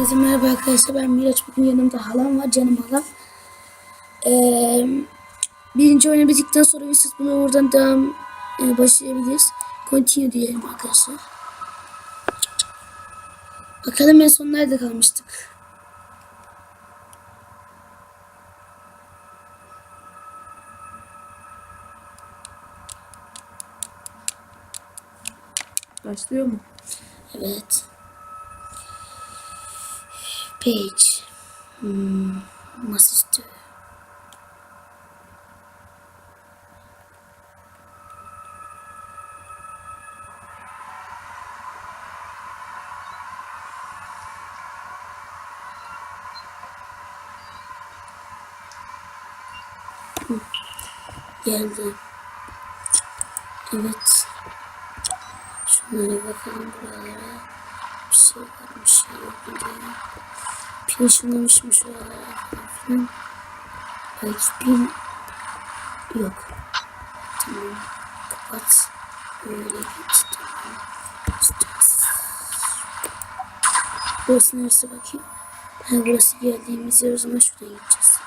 Herkese merhaba arkadaşlar ben Miraç bugün yanımda halam var canım halam. Ee, birinci oyunu bittikten sonra biz bunu buradan devam e, başlayabiliriz. Continue diyelim arkadaşlar. Bakalım en son nerede kalmıştık. Başlıyor mu? Evet. Page. Hmm, masaüstü. Hı, Geldi. Evet. Şunlara bakalım buralara. Bir şey var bir şey yok falan filan. Belki pil yok. Tamam. Kapat. Böyle git. Tamam. Burası neresi bakayım? Ha burası geldiğimiz yer o zaman şuradan gideceğiz.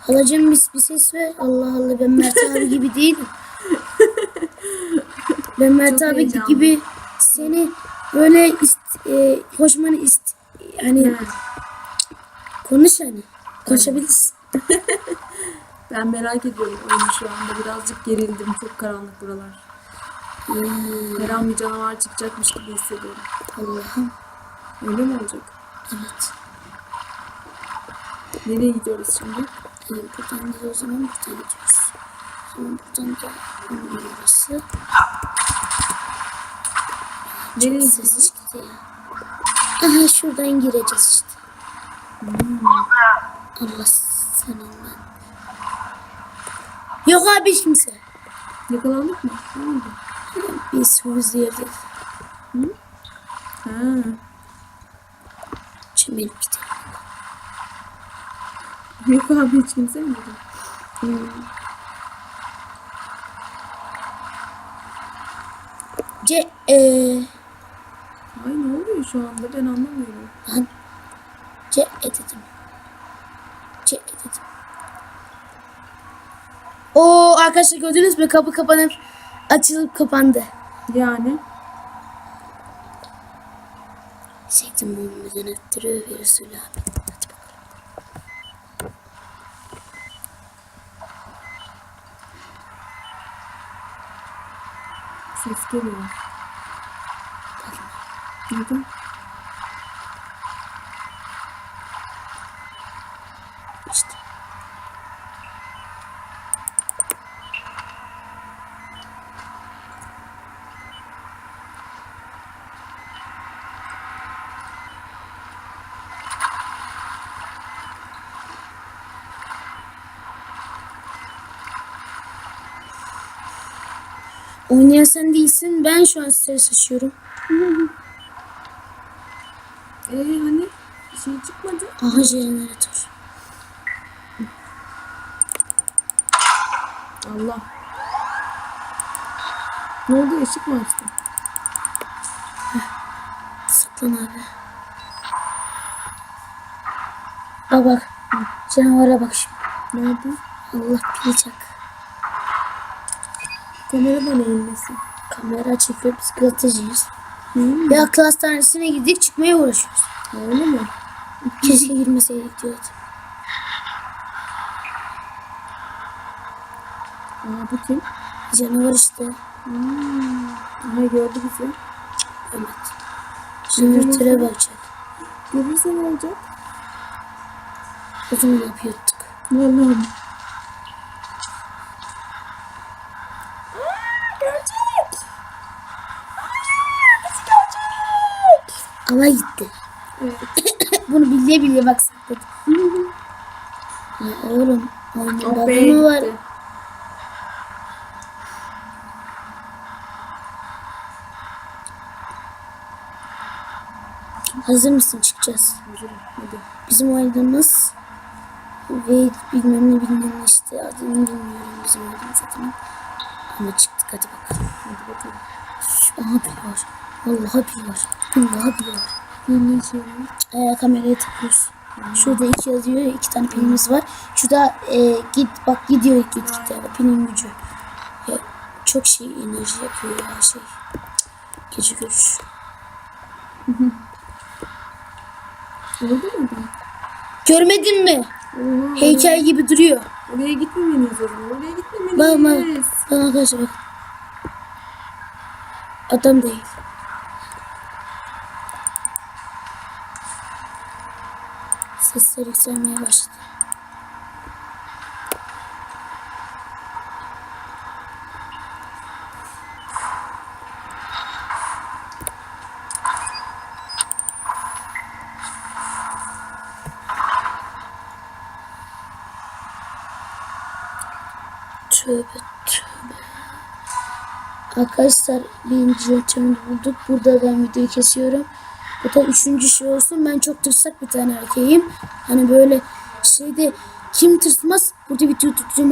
Halacığım bir, bir ses ver. Allah Allah ben Mert abi gibi değilim. Ben Mert Çok abi heyecanlı. gibi seni böyle ist, e, hoşmanı ist hani konuş hani konuşabilirsin. Ben merak ediyorum oyunu şu anda. Birazcık gerildim. Çok karanlık buralar. Hmm, Her an bir canavar çıkacakmış gibi hissediyorum. Allah'ım Öyle mi olacak? evet. Nereye gidiyoruz şimdi? Yani buradan o zaman buradan gidiyoruz. Zaman buradan da onun orası. Nereye gidiyoruz? Aha şuradan gireceğiz işte. Allah seninle. Yok abi kimse. Yakalandık mı? Ne oldu? Biz yerdeyiz. Ha. Çemelip gidelim. Yok abi hiç kimse mi? Hmm. C e Ay ne oluyor şu anda? Ben anlamıyorum. lan C e dedim. C e dedim. Oo arkadaşlar gördünüz mü kapı kapanıp açılıp kapandı. Yani Sektim mummeden öttürüyor bir Resul abi. Ses geliyor. Neden? İşte. Oynayan sen değilsin. Ben şu an stres açıyorum. Ee hani şey çıkmadı. Aha jeneratör. Allah. Ne oldu? Işık mı açtı? Saklan abi. Bak bak. Canavara bak şimdi. Nerede? Allah bilecek. Kamera da neyin Kamera çekiyor biz gazeteciyiz. Hmm. Ya akıl hastanesine gittik çıkmaya uğraşıyoruz. Öyle mi? Keşke girmeseydik diyordu. Aa bu kim? Canavar işte. Hmm. Aha gördü bizi. Evet. Jeneratöre bakacak. Görürse ne olacak? O zaman yapıyorduk. Vallahi. Ama gitti. Evet. Bunu bile bile bak sakladı. ya oğlum. Oyunun Oh babamı var. Hazır mısın çıkacağız? Hazırım. Hadi. Bizim oynadığımız ve bilmem ne bilmem ne işte adını bilmiyorum bizim oynadığımız adını. Ama çıktık hadi bakalım. Hadi bakalım. Şu, aha bir var. Vallahi bir var. Billahi bir var. Pilli içeri. e, kameraya takıyoruz. Şurada iki yazıyor. iki tane pilimiz var. Şurada e, git bak gidiyor git git. Pilin gücü. Ya, çok şey enerji yapıyor ya şey. Gece görüş. Mu adam? Görmedin mi? Oha, Heykel gibi duruyor. Oraya gitmemeliyiz o zaman. Oraya Bak bak. gitmemeliyiz. Bak arkadaşlar bak. Adam değil. Sesler yükselmeye başladı. Tövbe tövbe. Arkadaşlar birinci yöntemini bulduk. Burada ben videoyu kesiyorum. Bu da üçüncü şey olsun. Ben çok tırsak bir tane erkeğim. Hani böyle şeyde kim tırsmaz? Burada video hadi.